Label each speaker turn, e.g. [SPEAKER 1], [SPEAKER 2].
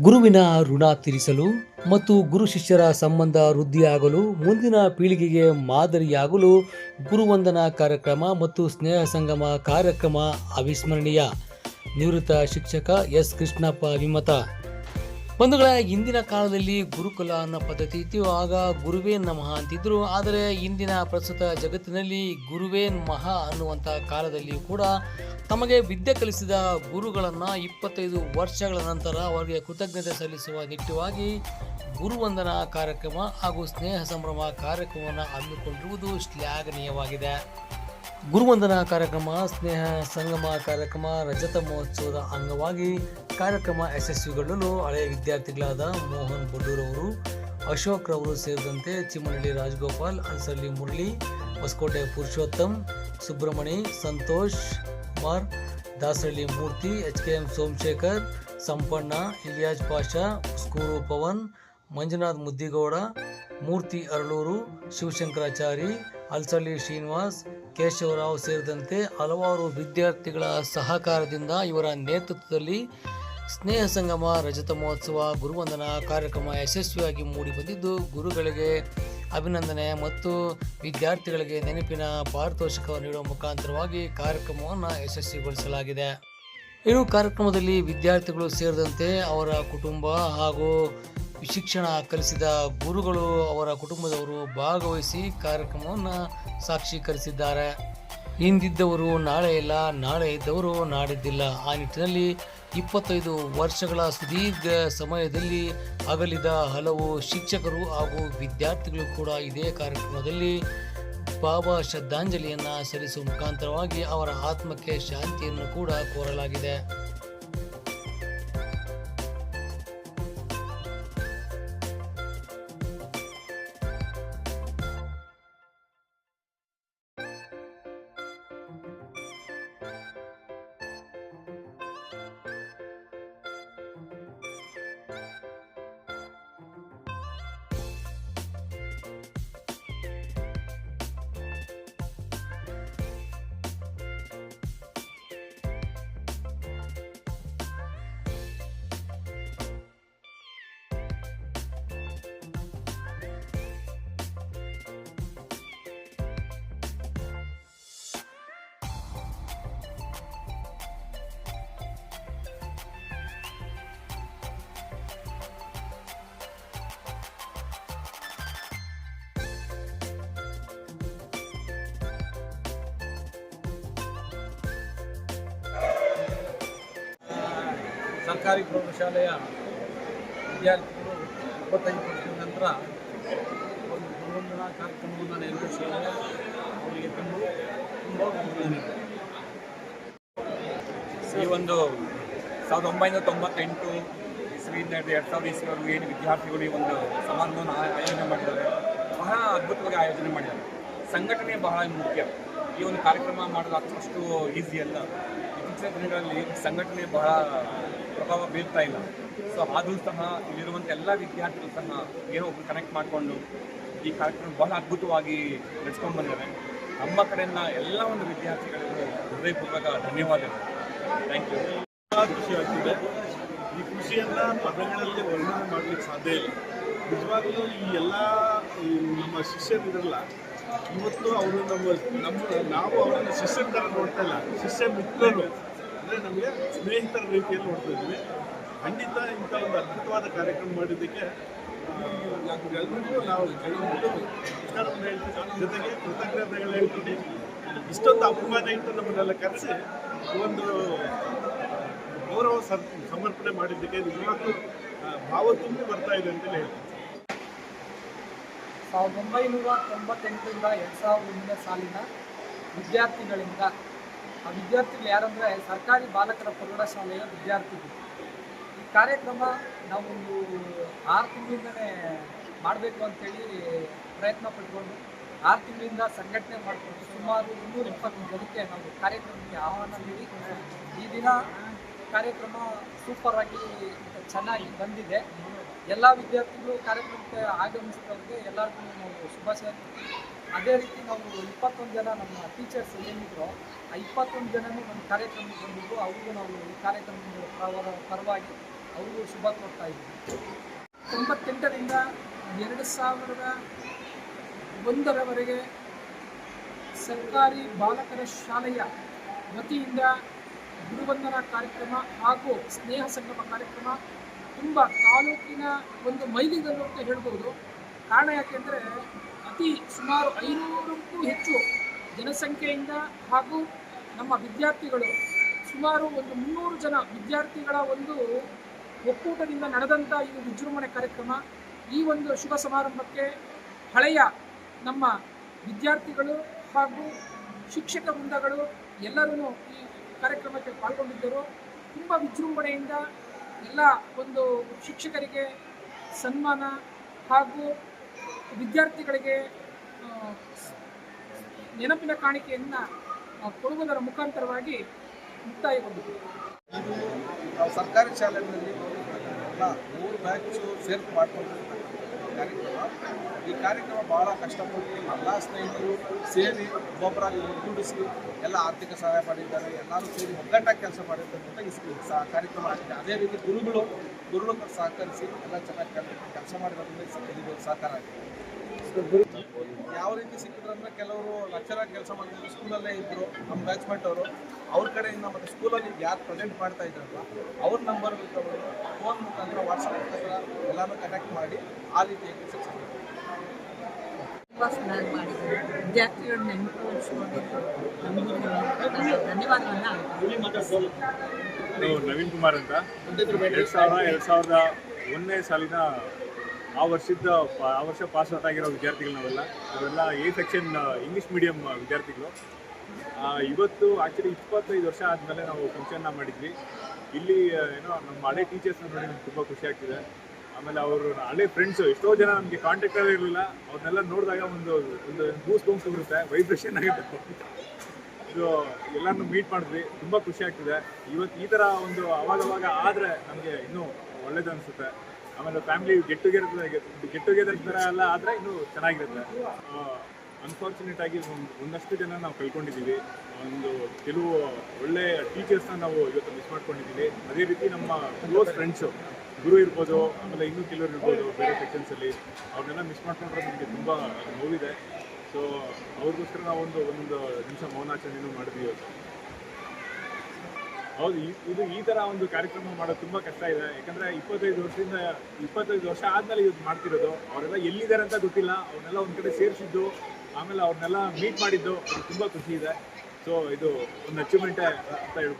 [SPEAKER 1] ಗುರುವಿನ ಋಣ ತೀರಿಸಲು ಮತ್ತು ಗುರು ಶಿಷ್ಯರ ಸಂಬಂಧ ವೃದ್ಧಿಯಾಗಲು, ಮುಂದಿನ ಪೀಳಿಗೆಗೆ ಮಾದರಿಯಾಗಲು ಗುರುವಂದನಾ ಕಾರ್ಯಕ್ರಮ ಮತ್ತು ಸ್ನೇಹ ಸಂಗಮ ಕಾರ್ಯಕ್ರಮ ಅವಿಸ್ಮರಣೀಯ. ನಿವೃತ್ತ ಶಿಕ್ಷಕ ಎಸ್ ಕೃಷ್ಣಪ್ಪ ವಿಮತ. ಬಂಧುಗಳ, ಇಂದಿನ ಕಾಲದಲ್ಲಿ ಗುರುಕುಲ ಅನ್ನೋ ಪದ್ಧತಿ ಇತ್ತು. ಆಗ ಗುರುವೇ ನಮಃ ಅಂತಿದ್ರು. ಆದರೆ ಇಂದಿನ ಪ್ರಸ್ತುತ ಜಗತ್ತಿನಲ್ಲಿ ಗುರುವೇ ಮಹ ಅನ್ನುವಂಥ ಕಾಲದಲ್ಲಿ ಕೂಡ ತಮಗೆ ವಿದ್ಯೆ ಕಲಿಸಿದ ಗುರುಗಳನ್ನು ಇಪ್ಪತ್ತೈದು ವರ್ಷಗಳ ನಂತರ ಅವರಿಗೆ ಕೃತಜ್ಞತೆ ಸಲ್ಲಿಸುವ ನಿಟ್ಟುವಾಗಿ ಗುರುವಂದನಾ ಕಾರ್ಯಕ್ರಮ ಹಾಗೂ ಸ್ನೇಹ ಸಂಭ್ರಮ ಕಾರ್ಯಕ್ರಮವನ್ನು ಹಮ್ಮಿಕೊಂಡಿರುವುದು ಶ್ಲಾಘನೀಯವಾಗಿದೆ. ಗುರುವಂದನಾ ಕಾರ್ಯಕ್ರಮ, ಸ್ನೇಹ ಸಂಗಮ ಕಾರ್ಯಕ್ರಮ, ರಜತ ಮಹೋತ್ಸವದ ಅಂಗವಾಗಿ ಕಾರ್ಯಕ್ರಮ ಯಶಸ್ವಿಗೊಳ್ಳಲು ಹಳೆಯ ವಿದ್ಯಾರ್ಥಿಗಳಾದ ಮೋಹನ್ ಬೊಡ್ಡೂರವರು ಅಶೋಕ್ ರವರು ಸೇರಿದಂತೆ Chimmanahalli Rajagopal, Ansalli Murali, Hosakote Purushottam, Subramani, Santosh Kumar Dasahalli Murthy H K M Somashekar, Sampanna, Iliyaz Pasha, ಸ್ಕೂರು Pavan, Manjunath Muddigowda, Murthy Aralur, Shivashankarachari, Alsalli Srinivas Keshav Rao ಸೇರಿದಂತೆ ಹಲವಾರು ವಿದ್ಯಾರ್ಥಿಗಳ ಸಹಕಾರದಿಂದ ಇವರ ನೇತೃತ್ವದಲ್ಲಿ ಸ್ನೇಹ ಸಂಗಮ ರಜತ ಮಹೋತ್ಸವ ಗುರುವಂದನಾ ಕಾರ್ಯಕ್ರಮ ಯಶಸ್ವಿಯಾಗಿ ಮೂಡಿಬಂದಿದ್ದು ಗುರುಗಳಿಗೆ ಅಭಿನಂದನೆ ಮತ್ತು ವಿದ್ಯಾರ್ಥಿಗಳಿಗೆ ನೆನಪಿನ ಪಾರಿತೋಷಕ ನೀಡುವ ಮುಖಾಂತರವಾಗಿ ಕಾರ್ಯಕ್ರಮವನ್ನು ಯಶಸ್ವಿಗೊಳಿಸಲಾಗಿದೆ. ಇನ್ನು ಕಾರ್ಯಕ್ರಮದಲ್ಲಿ ವಿದ್ಯಾರ್ಥಿಗಳು ಸೇರಿದಂತೆ ಅವರ ಕುಟುಂಬ ಹಾಗೂ ಶಿಕ್ಷಣ ಕಲಿಸಿದ ಗುರುಗಳು ಅವರ ಕುಟುಂಬದವರು ಭಾಗವಹಿಸಿ ಕಾರ್ಯಕ್ರಮವನ್ನು ಸಾಕ್ಷೀಕರಿಸಿದ್ದಾರೆ. ಹಿಂದಿದ್ದವರು ನಾಳೆ ಇಲ್ಲ, ನಾಳೆ ಇದ್ದವರು ನಾಡಿದ್ದಿಲ್ಲ. ಆ ನಿಟ್ಟಿನಲ್ಲಿ ಇಪ್ಪತ್ತೈದು ವರ್ಷಗಳ ಸುದೀರ್ಘ ಸಮಯದಲ್ಲಿ ಅಗಲಿದ ಹಲವು ಶಿಕ್ಷಕರು ಹಾಗೂ ವಿದ್ಯಾರ್ಥಿಗಳು ಕೂಡ ಇದೇ ಕಾರ್ಯಕ್ರಮದಲ್ಲಿ ಬಾಬಾ ಶ್ರದ್ಧಾಂಜಲಿಯನ್ನು ಸಲ್ಲಿಸುವ ಮುಖಾಂತರವಾಗಿ ಅವರ ಆತ್ಮಕ್ಕೆ ಶಾಂತಿಯನ್ನು ಕೂಡ ಕೋರಲಾಗಿದೆ.
[SPEAKER 2] ಸರ್ಕಾರಿ ಪ್ರೌಢಶಾಲೆಯ ವಿದ್ಯಾರ್ಥಿಗಳು ಇಪ್ಪತ್ತೈದು ವರ್ಷದ ನಂತರ ಒಂದು ಗುರುವಂದನಾ ಕಾರ್ಯಕ್ರಮವನ್ನು ನೆರವೇರಿಸಿದ್ದಾರೆ. ಅವರಿಗೆ ತುಂಬ ತುಂಬ ಈ ಒಂದು ಸಾವಿರದ ಒಂಬೈನೂರ ತೊಂಬತ್ತೆಂಟು ಇಸ್ವಿಯಿಂದ ಹಿಡಿದು ಎರಡು ಸಾವಿರದ ಇಸ್ವಿವರೆಗೂ ಏನು ವಿದ್ಯಾರ್ಥಿಗಳು ಈ ಒಂದು ಸಮಾರಂಭವನ್ನು ಆಯೋಜನೆ ಮಾಡಿದ್ದಾರೆ, ಬಹಳ ಅದ್ಭುತವಾಗಿ ಆಯೋಜನೆ ಮಾಡಿದ್ದಾರೆ. ಸಂಘಟನೆ ಬಹಳ ಮುಖ್ಯ. ಈ ಒಂದು ಕಾರ್ಯಕ್ರಮ ಮಾಡೋದು ಅಷ್ಟು ಈಸಿ ಅಲ್ಲ. ದಿನಗಳಲ್ಲಿ ಸಂಘಟನೆ ಬಹಳ ಪ್ರಭಾವ ಬೀರ್ತಾ ಇಲ್ಲ. ಸೊ ಆದರೂ ಸಹ ಇಲ್ಲಿರುವಂಥ ಎಲ್ಲ ವಿದ್ಯಾರ್ಥಿಗಳು ಸಹ ಏನೋ ಒಬ್ರು ಕನೆಕ್ಟ್ ಮಾಡಿಕೊಂಡು ಈ ಕಾರ್ಯಕ್ರಮ ಬಹಳ ಅದ್ಭುತವಾಗಿ ನಡೆಸ್ಕೊಂಡು ಬಂದಿದ್ದಾರೆ ನಮ್ಮ ಕಡೆಯಿಂದ ಎಲ್ಲ ಒಂದು ವಿದ್ಯಾರ್ಥಿಗಳಿಗೂ ಹೃದಯಪೂರ್ವಕ ಧನ್ಯವಾದಗಳು. ಥ್ಯಾಂಕ್ ಯು
[SPEAKER 3] ತುಂಬ ಖುಷಿ ಆಗ್ತಿದೆ. ಈ ಖುಷಿಯನ್ನು ಪದಗಳಲ್ಲಿ ವರ್ಣನೆ ಮಾಡಲಿಕ್ಕೆ ಸಾಧ್ಯ ಇಲ್ಲ. ನಿಜವಾಗ್ಲೂ ಈ ಎಲ್ಲ ನಮ್ಮ ಶಿಷ್ಯರಿರಲ್ಲ, ಇವತ್ತು ಅವರು ನಮ್ಮ ನಮ್ಮ, ನಾವು ಅವರನ್ನು ಶಿಷ್ಯರ ಥರ ನೋಡ್ತಾ ಇಲ್ಲ. ಶಿಷ್ಯ ಮಿತ್ರರು. ಅಂದರೆ ನಮಗೆ ಸ್ನೇಹಿತರ ರೀತಿಯಲ್ಲಿ ನೋಡ್ತಾ ಇದ್ವಿ ಖಂಡಿತ ಇಂಥ ಒಂದು ಅದ್ಭುತವಾದ ಕಾರ್ಯಕ್ರಮ ಮಾಡಿದ್ದಕ್ಕೆ ಎಲ್ರಿಗೂ ನಾವು ನಮಸ್ಕಾರವನ್ನು ಹೇಳ್ತೀವಿ. ಜೊತೆಗೆ ಕೃತಜ್ಞತೆಗಳು ಹೇಳ್ತೀನಿ. ಇಷ್ಟೊಂದು ಅಪಮಾನ ಇಟ್ಟು ನಮ್ಮನ್ನೆಲ್ಲ ಕರೆಸಿ, ಒಂದು ಗೌರವ ಸಮರ್ಪಣೆ ಮಾಡಿದ್ದಕ್ಕೆ ನಿಜವಾಗ್ಲೂ ಭಾವ ತುಂಬಿ ಬರ್ತಾ ಇದೆ ಅಂತಲೇ ಹೇಳ್ತೀನಿ.
[SPEAKER 4] ಸಾವಿರದ ಒಂಬೈನೂರ ತೊಂಬತ್ತೆಂಟರಿಂದ ಎರಡು ಸಾವಿರದ ಒಂದನೇ ಸಾಲಿನ ವಿದ್ಯಾರ್ಥಿಗಳಿಂದ ಆ ವಿದ್ಯಾರ್ಥಿಗಳು ಯಾರಂದರೆ ಸರ್ಕಾರಿ ಬಾಲಕರ ಪ್ರೌಢಶಾಲೆಯ ವಿದ್ಯಾರ್ಥಿಗಳು. ಈ ಕಾರ್ಯಕ್ರಮ ನಾವೊಂದು ಆರು ತಿಂಗಳಿಂದನೇ ಮಾಡಬೇಕು ಅಂತೇಳಿ ಪ್ರಯತ್ನ ಪಟ್ಕೊಂಡು ಆರು ತಿಂಗಳಿಂದ ಸಂಘಟನೆ ಮಾಡಿಕೊಂಡು ಸುಮಾರು ಇನ್ನೂರ ಇಪ್ಪತ್ತು ಜನಕ್ಕೆ ನಾವು ಕಾರ್ಯಕ್ರಮಕ್ಕೆ ಆಹ್ವಾನ ನೀಡಿ, ಈ ದಿನ ಕಾರ್ಯಕ್ರಮ ಸೂಪರ್ ಆಗಿ ಚೆನ್ನಾಗಿ ಬಂದಿದೆ. ಎಲ್ಲ ವಿದ್ಯಾರ್ಥಿಗಳು ಕಾರ್ಯಕ್ರಮಕ್ಕೆ ಆಗಮಿಸಿದವರಿಗೆ ಎಲ್ಲರಿಗೂ ನಾವು ಶುಭಾಶಯ ಅದೇ ರೀತಿ ನಾವು ಇಪ್ಪತ್ತೊಂದು ಜನ ನಮ್ಮ ಟೀಚರ್ಸ್ ಏನಿದ್ರು ಆ ಇಪ್ಪತ್ತೊಂದು ಜನನೂ ನಮ್ಮ ಕಾರ್ಯಕ್ರಮಕ್ಕೆ ಬಂದಿದ್ದು, ಅವ್ರಿಗೂ ನಾವು ಈ ಕಾರ್ಯಕ್ರಮದ ಪರವರ ಪರವಾಗಿ
[SPEAKER 5] ಅವ್ರಿಗೂ ಶುಭ ಕೊಡ್ತಾ ಇದ್ದೀವಿ. ತೊಂಬತ್ತೆಂಟರಿಂದ ಎರಡು ಸಾವಿರದ ಒಂದರವರೆಗೆ ಸರ್ಕಾರಿ ಬಾಲಕರ ಶಾಲೆಯ ವತಿಯಿಂದ ಗುರುಬಂಧನ ಕಾರ್ಯಕ್ರಮ ಹಾಗೂ ಸ್ನೇಹ ಸಂಗಮ ಕಾರ್ಯಕ್ರಮ ತುಂಬ ತಾಲೂಕಿನ ಒಂದು ಮೈಲಿಗಲ್ಲು ಅಂತ ಹೇಳ್ಬೋದು. ಕಾರಣ ಯಾಕೆಂದರೆ ಅತಿ ಸುಮಾರು ಐನೂರಕ್ಕೂ ಹೆಚ್ಚು ಜನಸಂಖ್ಯೆಯಿಂದ ಹಾಗೂ ನಮ್ಮ ವಿದ್ಯಾರ್ಥಿಗಳು ಸುಮಾರು ಒಂದು ಮುನ್ನೂರು ಜನ ವಿದ್ಯಾರ್ಥಿಗಳ ಒಂದು ಒಕ್ಕೂಟದಿಂದ ನಡೆದಂಥ ಈ ವಿಜೃಂಭಣೆ ಕಾರ್ಯಕ್ರಮ, ಈ ಒಂದು ಶುಭ ಸಮಾರಂಭಕ್ಕೆ ಹಳೆಯ ನಮ್ಮ ವಿದ್ಯಾರ್ಥಿಗಳು ಹಾಗೂ ಶಿಕ್ಷಕ ವೃಂದಗಳು ಎಲ್ಲರೂ ಈ ಕಾರ್ಯಕ್ರಮಕ್ಕೆ ಪಾಲ್ಗೊಂಡಿದ್ದರು. ತುಂಬ ವಿಜೃಂಭಣೆಯಿಂದ ಎಲ್ಲ ಒಂದು ಶಿಕ್ಷಕರಿಗೆ ಸನ್ಮಾನ ಹಾಗೂ ವಿದ್ಯಾರ್ಥಿಗಳಿಗೆ ನೆನಪಿನ ಕಾಣಿಕೆಯನ್ನು ಕೊಡುವುದರ ಮುಖಾಂತರವಾಗಿ ಮುಕ್ತಾಯಗೊಂಡಿದೆ.
[SPEAKER 6] ಸರ್ಕಾರಿ ಶಾಲೆಗಳಲ್ಲಿ ಮೂರು ಬ್ಯಾಚು ಸೇರ್ಪು ಮಾಡ್ಕೊಂಡಿರ್ತಕ್ಕಂಥ ಕಾರ್ಯಕ್ರಮ ಈ ಕಾರ್ಯಕ್ರಮ ಬಹಳ ಕಷ್ಟಪಟ್ಟು ಎಲ್ಲ ಸ್ನೇಹಿತರು ಸೇರಿ ಒಬ್ಬೊಬ್ಬರಾಗಿ ಒಗ್ಗೂಡಿಸಿ ಎಲ್ಲ ಆರ್ಥಿಕ ಸಹಾಯ ಮಾಡಿದ್ದಾರೆ. ಎಲ್ಲರೂ ಸೇರಿ ಒಗ್ಗಟ್ಟಾಗಿ ಕೆಲಸ ಮಾಡಿರ್ತಕ್ಕಂಥ ಈ ಸಹ ಕಾರ್ಯಕ್ರಮ ಆಗಿದೆ. ಅದೇ ರೀತಿ ಗುರುಗಳು ಗುರುಗಳು ಸಹಕರಿಸಿ ಎಲ್ಲ ಚೆನ್ನಾಗಿ ಕೆಲಸ ಮಾಡಿರೋದ್ರಿಂದ ಸಹಕಾರ ಆಗಿದೆ. ಯಾವ ರೀತಿ ಸಿಕ್ಕಿದ್ರು ಅಂದ್ರೆ ಕೆಲವರು ಲಕ್ಷರಾಗಿ ಕೆಲಸ ಮಾಡ್ತಿದ್ರು ಸ್ಕೂಲಲ್ಲೇ ಇದ್ದರು ನಮ್ಮ ಬ್ಯಾಚ್ಮೆಂಟ್ ಅವರು ಅವ್ರ ಕಡೆಯಿಂದ ಮತ್ತೆ ಸ್ಕೂಲಲ್ಲಿ ಯಾರು ಪ್ರೆಸೆಂಟ್ ಮಾಡ್ತಾ ಇದ್ರಲ್ಲ ಅವ್ರ ನಂಬರ್ ತಗೊಂಡು ಫೋನ್ ಮುಖಾಂತರ ವಾಟ್ಸಪ್ ಮುಖಾಂತರ ಎಲ್ಲಾನು ಕನೆಕ್ಟ್ ಮಾಡಿ ಆ ರೀತಿ
[SPEAKER 7] ತುಂಬ ಚೆನ್ನಾಗಿ ವಿದ್ಯಾರ್ಥಿಗಳು ನೆನಪು ಧನ್ಯವಾದವನ್ನು
[SPEAKER 8] ನವೀನ್ ಕುಮಾರ್ ಅಂತ. ಎರಡು ಸಾವಿರದ ಎರಡು ಸಾವಿರದ ಒಂದನೇ ಸಾಲಿನ ಆ ವರ್ಷದ ಆ ವರ್ಷ ಪಾಸ್ ಔಟ್ ಆಗಿರೋ ವಿದ್ಯಾರ್ಥಿಗಳು ನಾವೆಲ್ಲ. ಅವೆಲ್ಲ ಎ ಸೆಕ್ಷನ್ ಇಂಗ್ಲೀಷ್ ಮೀಡಿಯಂ ವಿದ್ಯಾರ್ಥಿಗಳು. ಇವತ್ತು ಆ್ಯಕ್ಚುಲಿ ಇಪ್ಪತ್ತೈದು ವರ್ಷ ಆದಮೇಲೆ ನಾವು ಫಂಕ್ಷನ್ನ ಮಾಡಿದ್ವಿ. ಇಲ್ಲಿ ಏನೋ ನಮ್ಮ ಹಳೆ ಟೀಚರ್ಸ್ನ ನೋಡಿ ನಮ್ಗೆ ತುಂಬ ಖುಷಿ ಆಗ್ತಿದೆ. ಆಮೇಲೆ ಅವರು ಹಳೆ ಫ್ರೆಂಡ್ಸು ಎಷ್ಟೋ ಜನ ನಮಗೆ ಕಾಂಟ್ಯಾಕ್ಟಲ್ಲಿ ಇರಲಿಲ್ಲ. ಅವ್ರನ್ನೆಲ್ಲ ನೋಡಿದಾಗ ಒಂದು ಒಂದು ಗೂಸ್ ಬೂಮ್ಸ್ ಬರುತ್ತೆ ವೈಬ್ರೇಷನ್ ಆಗುತ್ತೆ ಇದು ಎಲ್ಲರನ್ನು ಮೀಟ್ ಮಾಡಿದ್ವಿ. ತುಂಬ ಖುಷಿ ಆಗ್ತಿದೆ. ಇವತ್ತು ಈ ಥರ ಒಂದು ಅವಾಗವಾಗ ಆದರೆ ನಮಗೆ ಇನ್ನೂ ಒಳ್ಳೇದು ಅನಿಸುತ್ತೆ. ಆಮೇಲೆ family get together get together ಥರ ಎಲ್ಲ ಆದರೆ ಇನ್ನೂ ಚೆನ್ನಾಗಿರುತ್ತೆ. ಅನ್ಫಾರ್ಚುನೇಟ್ ಆಗಿ ಒಂದಷ್ಟು ಜನ ನಾವು ಕಳ್ಕೊಂಡಿದ್ದೀವಿ. ಒಂದು ಕೆಲವು ಒಳ್ಳೆ ಟೀಚರ್ಸ್ನ ನಾವು ಇವತ್ತು ಮಿಸ್ ಮಾಡ್ಕೊಂಡಿದ್ದೀವಿ. ಅದೇ ರೀತಿ ನಮ್ಮ ಕ್ಲೋಸ್ ಫ್ರೆಂಡ್ಸು ಗುರು ಇರ್ಬೋದು, ಆಮೇಲೆ ಇನ್ನೂ ಕೆಲವರು ಇರ್ಬೋದು ಬೇರೆ ಸೆಕ್ಷನ್ಸಲ್ಲಿ ಅವ್ರನ್ನೆಲ್ಲ ಮಿಸ್ ಮಾಡ್ಕೊಂಡ್ರೆ ನಮಗೆ ತುಂಬ ನೋವಿದೆ. ಸೊ ಅವ್ರಿಗೋಸ್ಕರ ನಾವು ಒಂದು ಒಂದು ನಿಮಿಷ ಮೌನಾಚರಣೆಯೂ ಮಾಡಿದ್ವಿ ಇವತ್ತು. ಹೌದು ಇದು ಈ ತರ ಒಂದು ಕಾರ್ಯಕ್ರಮ ಮಾಡೋದು ತುಂಬಾ ಕಷ್ಟ ಇದೆ. ಯಾಕಂದ್ರೆ ಇಪ್ಪತ್ತೈದು ವರ್ಷದಿಂದ ಇಪ್ಪತ್ತೈದು ವರ್ಷ ಆದ್ಮೇಲೆ ಇದು ಮಾಡ್ತಿರೋದು. ಅವರೆಲ್ಲ ಎಲ್ಲಿದ್ದಾರೆ ಅಂತ ಗೊತ್ತಿಲ್ಲ. ಅವ್ರನ್ನೆಲ್ಲ ಒಂದ್ ಕಡೆ ಸೇರಿಸಿದ್ದು, ಆಮೇಲೆ ಅವ್ರನ್ನೆಲ್ಲ ಮೀಟ್ ಮಾಡಿದ್ದು ತುಂಬ ಖುಷಿ ಇದೆ. ಸೊ ಇದು ಒಂದು ಅಚೀವ್ಮೆಂಟೇ ಅಂತ ಹೇಳ್ಬೋದು.